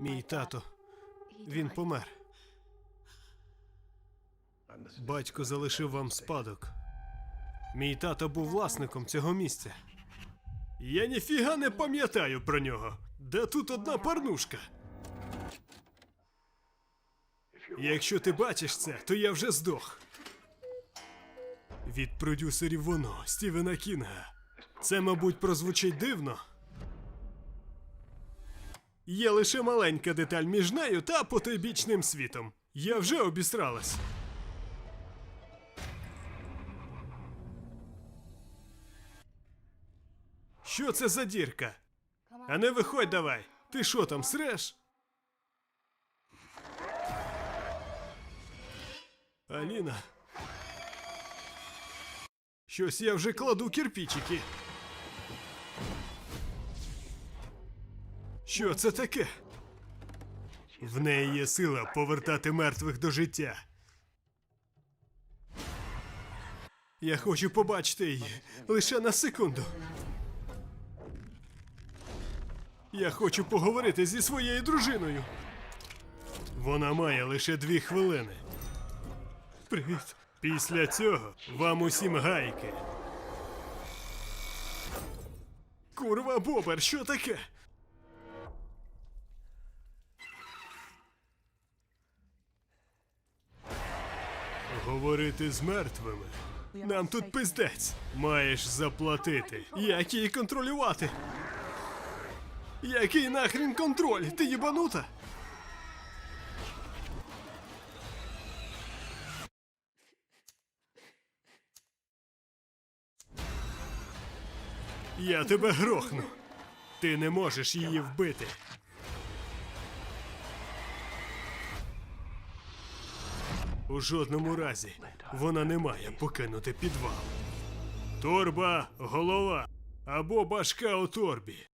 Мій тато, він помер. Батько залишив вам спадок. Мій тато був власником цього місця. Я ніфіга не пам'ятаю про нього. Де тут одна парнушка? Якщо ти бачиш це, то я вже здох. Від продюсерів воно, Стівена Кінга. Це, мабуть, прозвучить дивно. Є лише маленька деталь між нею та потойбічним світом. Я вже обісралась. Що це за дірка? А не виходь давай. Ти що там среш? Аліна. Щось я вже кладу кирпичики. Що це таке? В неї є сила повертати мертвих до життя. Я хочу побачити її лише на секунду. Я хочу поговорити зі своєю дружиною. Вона має лише дві хвилини. Привіт. Після цього вам усім гайки. Курва бобер, що таке? Говорити з мертвими. Нам тут пиздець. Маєш заплатити. Як її контролювати? Який нахрін контроль? Ти їбанута? Я тебе грохну. Ти не можеш її вбити. У жодному разі вона не має покинути підвал. Торба, голова або башка у торбі.